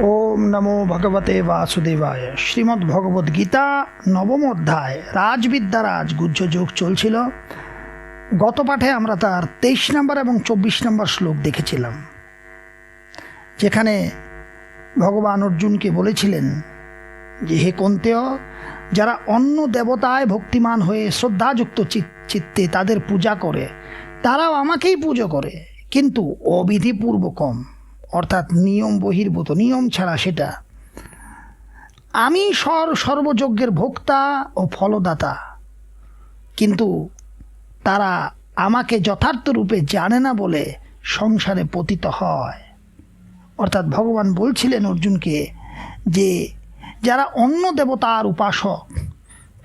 ওম নমো ভগবতে বাসুদেবায়। শ্রীমদ্ ভগবদ গীতা নবম অধ্যায় রাজবিদ্যারাজ গুহ্য যুগ চলছিল। গত পাঠে আমরা তার তেইশ নম্বর এবং চব্বিশ নম্বর শ্লোক দেখেছিলাম, যেখানে ভগবান অর্জুনকে বলেছিলেন যে, হে কন্তেয়, যারা অন্য দেবতায় ভক্তিমান হয়ে শ্রদ্ধাযুক্ত চিত- চিত্তে তাদের পূজা করে, তারাও আমাকেই পুজো করে, কিন্তু অবিধিপূর্বকম অর্থাৎ নিয়ম বহির্ভূত, নিয়ম ছাড়া সেটা। আমি সর সর্বযজ্ঞের ভোক্তা ও ফলদাতা। কিন্তু তারা আমাকে যথার্থ রূপে জানে না বলে সংসারে পতিত হয়। অর্থাৎ ভগবান বলছিলেন অর্জুনকে যে, যারা অন্য দেবতার উপাসক,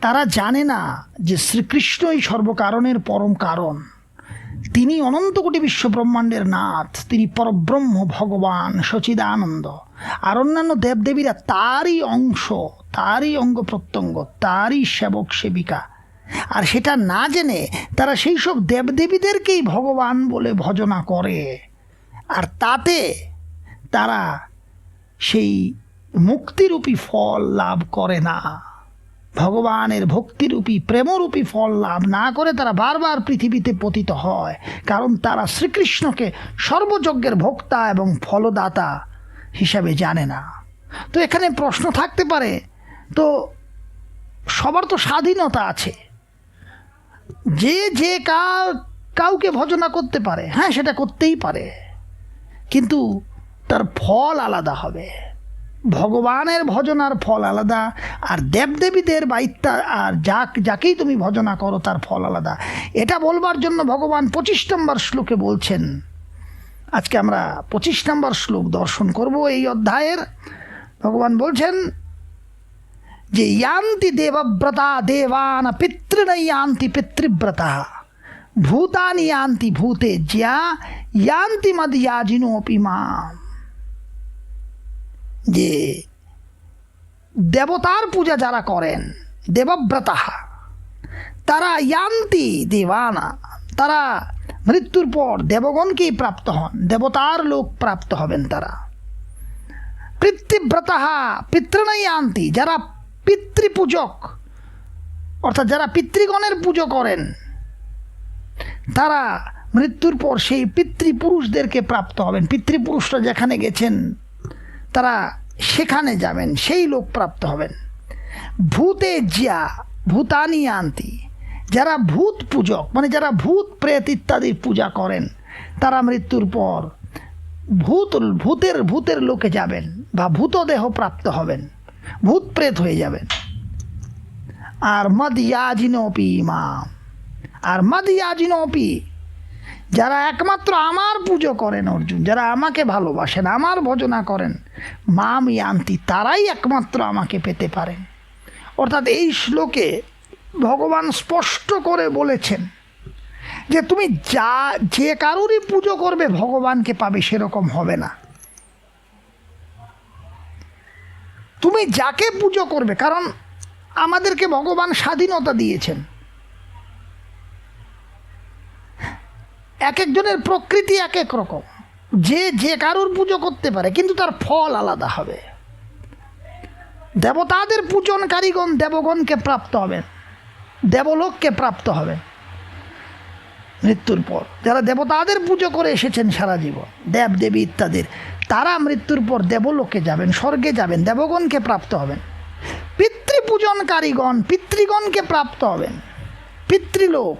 তারা জানে না যে শ্রীকৃষ্ণই সর্বকারণের পরম কারণ। তিনি অনন্ত কোটি বিশ্ব ব্রহ্মাণ্ডের নাথ। তিনি পরব্রহ্ম, ভগবান সচিদানন্দ। আর অন্যান্য দেবদেবীরা তারই অংশ, তারই অঙ্গ প্রত্যঙ্গ, তারই সেবক সেবিকা। আর সেটা না জেনে তারা সেই সব দেবদেবীদেরকেই ভগবান বলে ভজনা করে। আর তাতে তারা সেই মুক্তিরূপী ফল লাভ করে না। ভগবানের ভক্তিরূপী, প্রেমরূপী ফল লাভ না করে তারা বারবার পৃথিবীতে পতিত হয়। কারণ তারা শ্রীকৃষ্ণকে সর্বযজ্ঞের ভোক্তা এবং ফলদাতা হিসাবে জানে না। তো এখানে প্রশ্ন থাকতে পারে, তো সবার তো স্বাধীনতা আছে। যে যে কা কাউকে ভজনা করতে পারে হ্যাঁ সেটা করতেই পারে। কিন্তু তার ফল আলাদা হবে। ভগবানের ভজনার ফল আলাদা, আর দেবদেবীদের বা ইত্যা আর যাক, যাকেই তুমি ভজনা করো, তার ফল আলাদা। এটা বলবার জন্য ভগবান পঁচিশ নম্বর শ্লোকে বলছেন, আজকে আমরা পঁচিশ নম্বর শ্লোক দর্শন করব এই অধ্যায়ের। ভগবান বলছেন যে, ইয়ান্তি দেবব্রতা দেবান পিতৃণ ইয়ান্তি পিতৃব্রতা। ভূতানি ইয়ান্তি ভূতে জ্যা ইয়ান্তি মদিয়াজিনোপি মাম। যে দেবতার পূজা যারা করেন, দেবব্রতা, তারা ইয়ান্তি দেবানা, তারা মৃত্যুর পর দেবগণকেই প্রাপ্ত হন, দেবতার লোক প্রাপ্ত হবেন তারা। পিতৃব্রতা, পিতৃণই আন্তি যারা পিতৃপূজক, অর্থাৎ যারা পিতৃগণের পুজো করেন, তারা মৃত্যুর পর সেই পিতৃপুরুষদেরকে প্রাপ্ত হবেন। পিতৃপুরুষরা যেখানে গেছেন তারা সেখানে যাবেন, সেই লোক প্রাপ্ত হবেন। ভূতে জিয়া, ভূতানি আন্তি, যারা ভূত পূজক মানে যারা ভূত প্রেত ইত্যাদির পূজা করেন, তারা মৃত্যুর পর ভূত, ভূতের ভূতের লোকে যাবেন বা ভূতদেহ প্রাপ্ত হবেন, ভূত প্রেত হয়ে যাবেন। আর মদ ইয়াজিনোপি ইমাম আর মদ ইয়াজিনোপি যারা একমাত্র আমার পুজো করেন অর্জুন, যারা আমাকে ভালোবাসেন, আমার ভজনা করেন মাম ইয়ান্তি তারাই একমাত্র আমাকে পেতে পারেন। অর্থাৎ এই শ্লোকে ভগবান স্পষ্ট করে বলেছেন যে তুমি যা, যে কারোরই পুজো করবে, ভগবানকে পাবে সেরকম হবে না। তুমি যাকে পুজো করবে, কারণ আমাদেরকে ভগবান স্বাধীনতা দিয়েছেন। এক একজনের প্রকৃতি এক এক রকম। যে যে কারুর পুজো করতে পারে, কিন্তু তার ফল আলাদা হবে। দেবতাদের পূজনকারীগণ দেবগণকে প্রাপ্ত হবেন দেবলোককে প্রাপ্ত হবেন মৃত্যুর পর। যারা দেবতাদের পুজো করে এসেছেন সারা জীবন দেব দেবী ইত্যাদির, তারা মৃত্যুর পর দেবলোকে যাবেন, স্বর্গে যাবেন, দেবগণকে প্রাপ্ত হবেন। পিতৃপূজনকারীগণ পিতৃগণকে প্রাপ্ত হবেন। পিতৃলোক।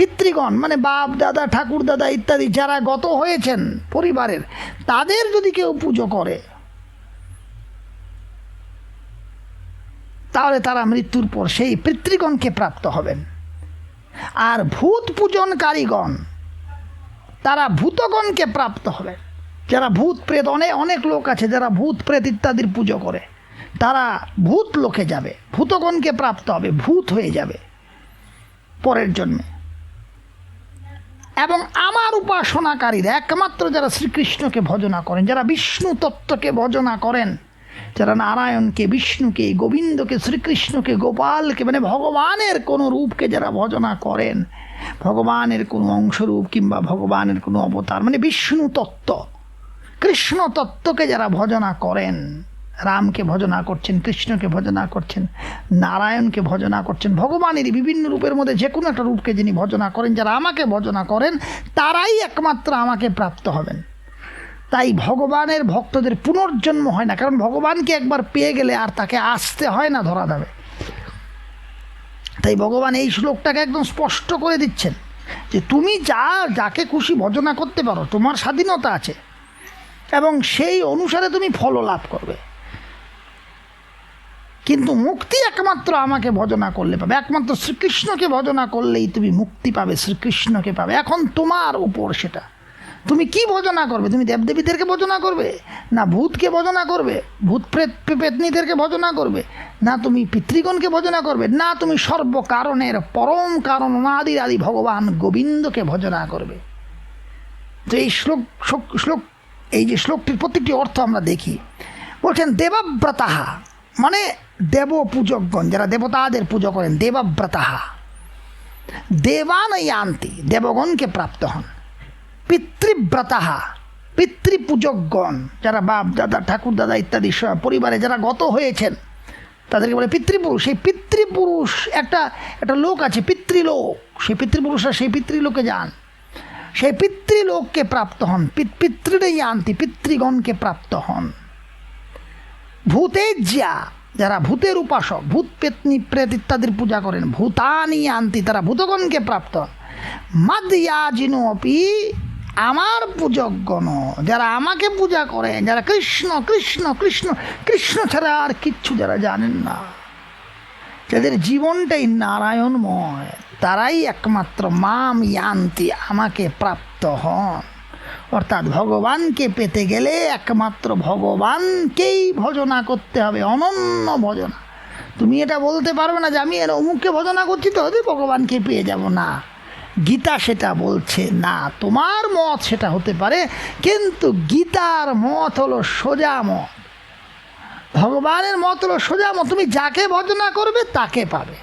পিতৃগণ মানে বাপ, দাদা, ঠাকুর, দাদা ইত্যাদি যারা গত হয়েছেন পরিবারের, তাদের যদি কেউ পুজো করে, তাহলে তারা মৃত্যুর পর সেই পিতৃগণকে প্রাপ্ত হবেন। আর ভূত পূজনকারীগণ, তারা ভূতগণকে প্রাপ্ত হবেন। যারা ভূত প্রেত অনেক অনেক লোক আছে যারা ভূত প্রেত ইত্যাদির পুজো করে, তারা ভূত লোকে যাবে, ভূতগণকে প্রাপ্ত হবে, ভূত হয়ে যাবে। পরের জন্মে। এবং আমার উপাসনাকারীরা একমাত্র যারা শ্রীকৃষ্ণকে ভজনা করেন, যারা বিষ্ণু তত্ত্বকে ভজনা করেন, যারা নারায়ণকে, বিষ্ণুকে, গোবিন্দকে, শ্রীকৃষ্ণকে, গোপালকে মানে ভগবানের কোনো রূপকে যারা ভজনা করেন, ভগবানের কোনো অংশরূপ কিংবা ভগবানের কোনো অবতার মানে বিষ্ণু তত্ত্ব, কৃষ্ণ তত্ত্বকে যারা ভজনা করেন রামকে ভজনা করছেন, কৃষ্ণকে ভজনা করছেন, নারায়ণকে ভজনা করছেন, ভগবানের বিভিন্ন রূপের মধ্যে যে কোনো একটা রূপকে যিনি ভজনা করেন, যারা আমাকে ভজনা করেন, তারাই একমাত্র আমাকে প্রাপ্ত হবেন। তাই ভগবানের ভক্তদের পুনর্জন্ম হয় না, কারণ ভগবানকে একবার পেয়ে গেলে আর তাকে আসতে হয় না, ধরা দেবে তাই ভগবান এই শ্লোকটাকে একদম স্পষ্ট করে দিচ্ছেন যে তুমি যা, যাকে খুশি ভজনা করতে পারো, তোমার স্বাধীনতা আছে এবং সেই অনুসারে তুমি ফল লাভ করবে। কিন্তু মুক্তি একমাত্র আমাকে ভজনা করলে পাবে। একমাত্র শ্রীকৃষ্ণকে ভজনা করলেই তুমি মুক্তি পাবে, শ্রীকৃষ্ণকে পাবে। এখন তোমার উপর সেটা। তুমি কি ভজনা করবে? তুমি দেবদেবীদেরকে ভজনা করবে? না ভূতকে ভজনা করবে? ভূত প্রেত পেতনিদেরকে ভজনা করবে? না তুমি পিতৃগণকে ভজনা করবে? না তুমি সর্বকারণের পরম কারণ অনাদির আদি ভগবান গোবিন্দকে ভজনা করবে। তো এই শ্লোক, শ্লোক- শ্লোক, এই যে শ্লোকটির প্রত্যেকটি অর্থ আমরা দেখি। বলছেন দেবব্রতাহা মানে দেব পূজকগণ যারা দেবতাদের পুজো করেন, দেবব্রতাহা। দেবান ইয়ান্তি দেবগণকে প্রাপ্ত হন। পিতৃব্রতাহা, পিতৃপূজকগণ, যারা বাপ, দাদা, ঠাকুর, দাদা ইত্যাদি পরিবারে যারা গত হয়েছেন, তাদেরকে বলে পিতৃপুরুষ। সেই পিতৃপুরুষ, একটা একটা লোক আছে, পিতৃলোক। সেই পিতৃপুরুষরা সেই পিতৃলোকে যান। সেই পিতৃলোককে প্রাপ্ত হন, পিত- পিতৃরেই আনতি পিতৃগণকে প্রাপ্ত হন। ভূতেজ্যা যারা ভূতের উপাসক, ভূত পেতনি, প্রেত ইত্যাদির পূজা করেন, ভূতানি আনতি, তারা ভূতগণকে প্রাপ্ত। মাদ্যাজিনোপি আমার পূজকগণ। যারা আমাকে পূজা করেন, যারা কৃষ্ণ কৃষ্ণ কৃষ্ণ কৃষ্ণ ছাড়া আর কিচ্ছু যারা জানেন না। যাদের জীবনটাই নারায়ণময়, তারাই একমাত্র মাম ইয়ান্তি আমাকে প্রাপ্ত হন। অর্থাৎ ভগবানকে পেতে গেলে একমাত্র ভগবানকেই ভজনা করতে হবে, অনন্য ভজনা। তুমি এটা বলতে পারবে না যে আমি এর অমুককে ভজনা করছি তো হতে ভগবানকে পেয়ে যাব না। গীতা সেটা বলছে, না, তোমার মত সেটা হতে পারে, কিন্তু গীতার মত হলো সোজা মত। ভগবানের মত হলো সোজা মত, তুমি যাকে ভজনা করবে তাকে পাবে।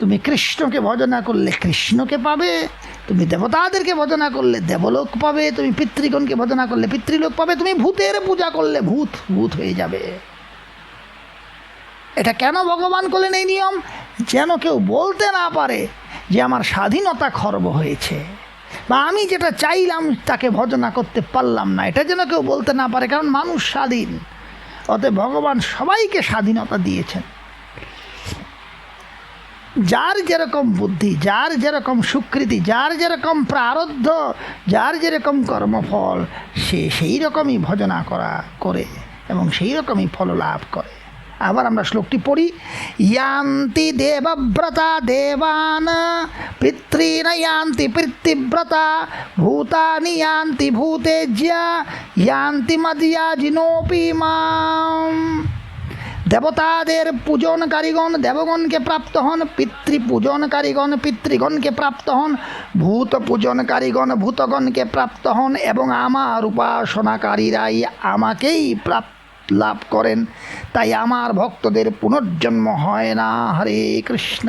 তুমি কৃষ্ণকে ভজনা করলে কৃষ্ণকে পাবে তুমি দেবতাদেরকে ভজনা করলে দেবলোক পাবে, তুমি পিতৃগণকে ভজনা করলে পিতৃলোক পাবে, তুমি ভূতের পূজা করলে ভূত ভূত হয়ে যাবে। এটা কেন ভগবান করলেন এই নিয়ম? যেন কেউ বলতে না পারে যে আমার স্বাধীনতা খর্ব হয়েছে। বা আমি যেটা চাইলাম তাকে ভজনা করতে পারলাম না, এটা যেন কেউ বলতে না পারে, কারণ মানুষ স্বাধীন। অতএব ভগবান সবাইকে স্বাধীনতা দিয়েছেন। যার যেরকম বুদ্ধি, যার যেরকম স্বীকৃতি যার যেরকম প্রারব্ধ যার যেরকম কর্মফল, সে সেই রকমই ভজনা করা, করে এবং সেই রকমই ফল লাভ করে। আবার আমরা শ্লোকটি পড়ি, ইয়ান্তি দেবব্রতা দেবান পিতৃন ইয়ান্তি পিতৃব্রতা, ভূতানি ইয়ান্তি ভূতেজ্যা, ইয়ান্তি মদিয়া জিনোপি মাম। দেবতাদের পূজনকারীগণ দেবগণকে প্রাপ্ত হন পিতৃ পূজনকারীগণ পিতৃগণকে প্রাপ্ত হন ভূত পূজনকারীগণ ভূতগণকে প্রাপ্ত হন এবং আমার উপাসনাকারীরাই আমাকেই প্রাপ্ত, লাভ করেন। তাই আমার ভক্তদের পুনর্জন্ম হয় না। হরে কৃষ্ণ।